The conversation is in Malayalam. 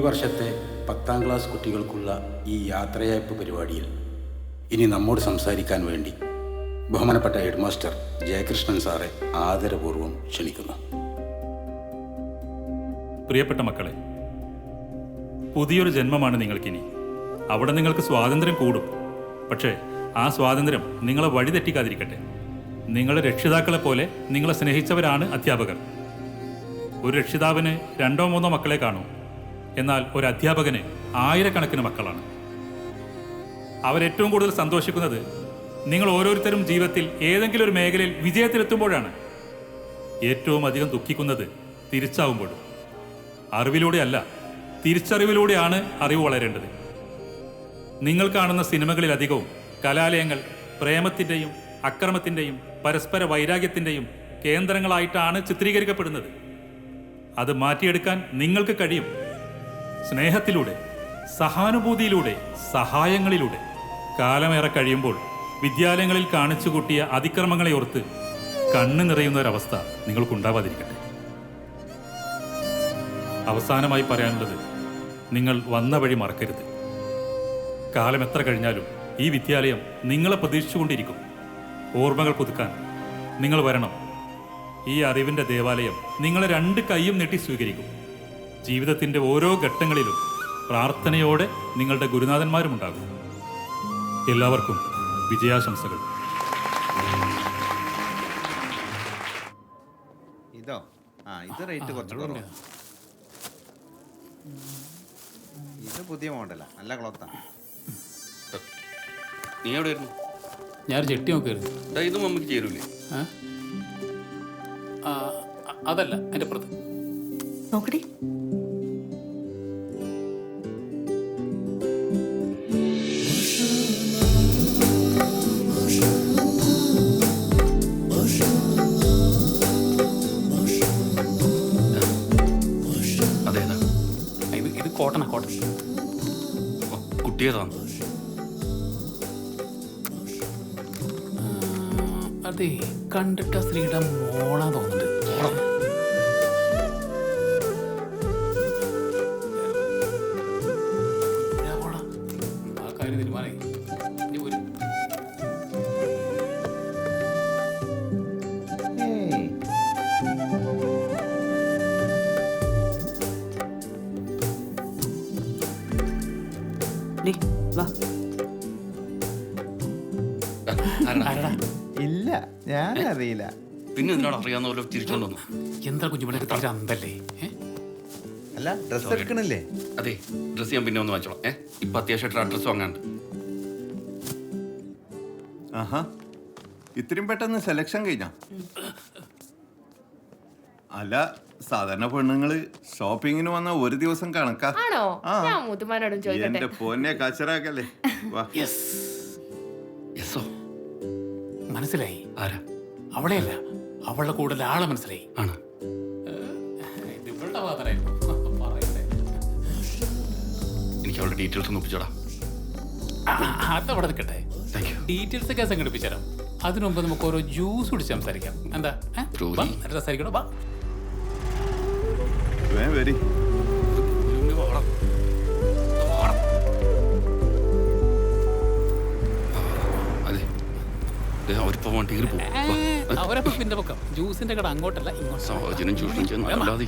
വർഷത്തെ പത്താം ക്ലാസ് കുട്ടികൾക്കുള്ള ഈ യാത്രയയപ്പ് പരിപാടിയിൽ ഇനി നമ്മോട് സംസാരിക്കാൻ വേണ്ടി ബഹുമാനപ്പെട്ട ഹെഡ്മാസ്റ്റർ ജയകൃഷ്ണൻ സാറെ ആദരപൂർവം ക്ഷണിക്കുന്നു. പ്രിയപ്പെട്ട മക്കളെ പുതിയൊരു ജന്മമാണ് നിങ്ങൾക്കിനി. അവിടെ നിങ്ങൾക്ക് സ്വാതന്ത്ര്യം കൂടും. പക്ഷേ ആ സ്വാതന്ത്ര്യം നിങ്ങളെ വഴിതെറ്റിക്കാതിരിക്കട്ടെ നിങ്ങളെ രക്ഷിതാക്കളെ പോലെ നിങ്ങളെ സ്നേഹിച്ചവരാണ് അധ്യാപകർ. ഒരു രക്ഷിതാവിന് രണ്ടോ മൂന്നോ മക്കളെ കാണൂ. എന്നാൽ ഒരു അധ്യാപകന് ആയിരക്കണക്കിന് മക്കളാണ്. അവരേറ്റവും കൂടുതൽ സന്തോഷിക്കുന്നത് നിങ്ങൾ ഓരോരുത്തരും ജീവിതത്തിൽ ഏതെങ്കിലും ഒരു മേഖലയിൽ വിജയത്തിലെത്തുമ്പോഴാണ്. ഏറ്റവും അധികം ദുഃഖിക്കുന്നത് തിരിച്ചാവുമ്പോഴും. അറിവിലൂടെയല്ല തിരിച്ചറിവിലൂടെയാണ് അറിവ് വളരേണ്ടത്. നിങ്ങൾ കാണുന്ന സിനിമകളിലധികവും കലാലയങ്ങൾ പ്രേമത്തിന്റെയും അക്രമത്തിന്റെയും പരസ്പര വൈരാഗ്യത്തിന്റെയും കേന്ദ്രങ്ങളായിട്ടാണ് ചിത്രീകരിക്കപ്പെടുന്നത്. അത് മാറ്റിയെടുക്കാൻ നിങ്ങൾക്ക് കഴിയും. സ്നേഹത്തിലൂടെ സഹാനുഭൂതിയിലൂടെ സഹായങ്ങളിലൂടെ കാലമേറെ കഴിയുമ്പോൾ വിദ്യാലയങ്ങളിൽ കാണിച്ചു കൂട്ടിയ അതിക്രമങ്ങളെ ഓർത്ത് കണ്ണ് നിറയുന്ന ഒരവസ്ഥ നിങ്ങൾക്കുണ്ടാവാതിരിക്കട്ടെ. അവസാനമായി പറയാനുള്ളത് നിങ്ങൾ വന്ന വഴി മറക്കരുത്. കാലം എത്ര കഴിഞ്ഞാലും ഈ വിദ്യാലയം നിങ്ങളെ പ്രതീക്ഷിച്ചുകൊണ്ടിരിക്കും. ഓർമ്മകൾ പുതുക്കാൻ നിങ്ങൾ വരണം. ഈ അറിവിന്റെ ദേവാലയം നിങ്ങളെ രണ്ട് കൈയും നീട്ടി സ്വീകരിക്കും. ജീവിതത്തിന്റെ ഓരോ ഘട്ടങ്ങളിലും പ്രാർത്ഥനയോടെ നിങ്ങളുടെ ഗുരുനാഥന്മാരും ഉണ്ടാകും എല്ലാവർക്കും വിജയാശംസകൾ. ഇതോ? ആ ഇത് റേറ്റ് കുറച്ച് കുറവാ. ഇത് പുതിയ മോഡലാ നല്ല ക്ലോത്താ. നീ എവിടെയായിരുന്നു ഞാൻ ജെട്ടി നോക്കായിരുന്നു ദാ ഇത് നമുക്ക് ചേരൂലേ? ആ, അതല്ല എന്റെ പുറത്ത്. നോക്കടി. ഇത് ഇത് കോട്ടണ കോട്ടൺ കുട്ടിയേതാണ് അതെ കണ്ടിട്ട് ആ സ്ത്രീയുടെ മോളാ തോന്നുന്നുണ്ട് ഇതാ ഡി വാ ഇല്ല ഞാൻ അറിയില്ല. പിന്നെ എന്തിനാണ് അറിയാവുന്ന പോലെ തിരിച്ചോണ്ട് വന്നു? എന്താ കുഞ്ഞുമണിക്ക് തീരെ അന്തല്ലേ? അല്ല ഡ്രസ് എടുക്കണല്ലേ? അതെ ഡ്രസ് ഞാൻ പിന്നെ ഒന്ന് വാങ്ങിച്ചോളാം. ഏ? ഇപ്പൊ അത്യാവശ്യമായിട്ട് ഡ്രസ് വാങ്ങാണ്ട് ആഹാ ഇത്രയും പെട്ടെന്ന് സെലക്ഷൻ കഴിഞ്ഞ? അല്ല സാധാരണ പെണ്ണുങ്ങൾ ഷോപ്പിങ്ങിന് വന്ന ഒരു ദിവസം കണക്കാണോ ആ. ഞാൻ ചോദിക്കട്ടെ. എന്റെ പൊന്നെ കച്ചറാക്കല്ലേ. വാ. യെസ് യെസ്സോ മനസ്സിലായി? ആരാ? അവളെയല്ല. അവളുടെ കൂടെ ആളെ മനസ്സിലായി. ആണ്? ഇത് ഇവളുടെ മാത്രമായിരുന്നു. പറയട്ടെ. എനിക്ക് അവളുടെ ഡീറ്റെയിൽസ് ഒന്ന് ഒപ്പിച്ചോടാ. ആ, അതവിടെ നിൽക്കട്ടെ. താങ്ക് യു ഡീറ്റെയിൽസ് ഒക്കെ സംഘടിപ്പിച്ചു തരാം അതിനുമുമ്പ് നമുക്ക് ഓരോ ജ്യൂസ് കുടിച്ച് സംസാരിക്കാം. എന്താ? ഏ? വാ, സംസാരിക്കണോ വാ വേ. വരി. അവരിപ്പോ വണ്ടിയിൽ പോകും ഏ, അവരപ്പോ പിന്നെ പൊക്കം. ജ്യൂസിന്റെ കട അങ്ങോട്ടല്ല ഇങ്ങോട്ട് ചൂഷണം ചെയ്യുന്ന അല്ലാതെ